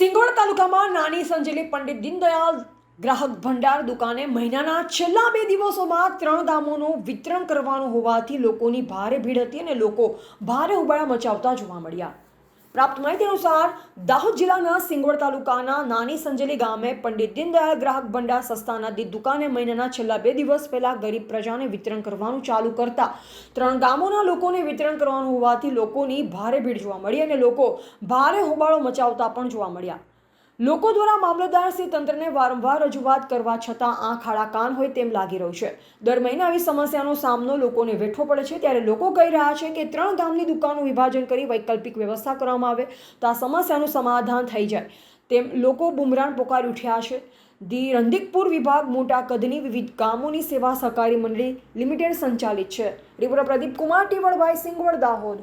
સિંગોડ તાલુકામાં નાની સંજેલી પંડિત દીનદયાલ ગ્રાહક ભંડાર દુકાને મહિનાના છેલ્લા બે દિવસોમાં ત્રણ દામોનું વિતરણ કરવાનું હોવાથી લોકોની ભારે ભીડ હતી અને લોકો ભારે ઉબાળા મચાવતા જોવા મળ્યા. પ્રાપ્ત માહિતી અનુસાર, દાહોદ જિલ્લાના સિંગવડ તાલુકાના નાની સંજેલી ગામે પંડિત દીનદયાળ ગ્રાહક ભંડાર સસ્તાના દી દુકાને મહિનાના છેલ્લા બે દિવસ પહેલા ગરીબ પ્રજાને વિતરણ કરવાનું ચાલુ કરતા. ત્રણ ગામોના લોકોને વિતરણ કરવાનું હોવાથી લોકોની ભારે ભીડ જોવા મળી અને લોકો ભારે હોબાળો મચાવતા પણ જોવા મળ્યા. લોકો દ્વારા મામલતદાર શ્રી તંત્રને વારંવાર રજૂઆત કરવા છતાં આંખ આડા કાન હોય તેમ લાગી રહ્યું છે. દર મહિને આવી સમસ્યાનો સામનો લોકોને વેઠવો પડે છે. ત્યારે લોકો કહી રહ્યા છે કે ત્રણ ગામની દુકાનનું વિભાજન કરી વૈકલ્પિક વ્યવસ્થા કરવામાં આવે તો આ સમસ્યાનું સમાધાન થઈ જાય. તેમ લોકો બુમરાણ પોકારી ઉઠ્યા છે. ધી રંધિકપુર વિભાગ મોટા કદની વિવિધ ગામોની સેવા સહકારી મંડળી લિમિટેડ સંચાલિત છે. રિપોર્ટર પ્રદીપ કુમાર ટીવળભાઈ સિંગવડ, દાહોદ.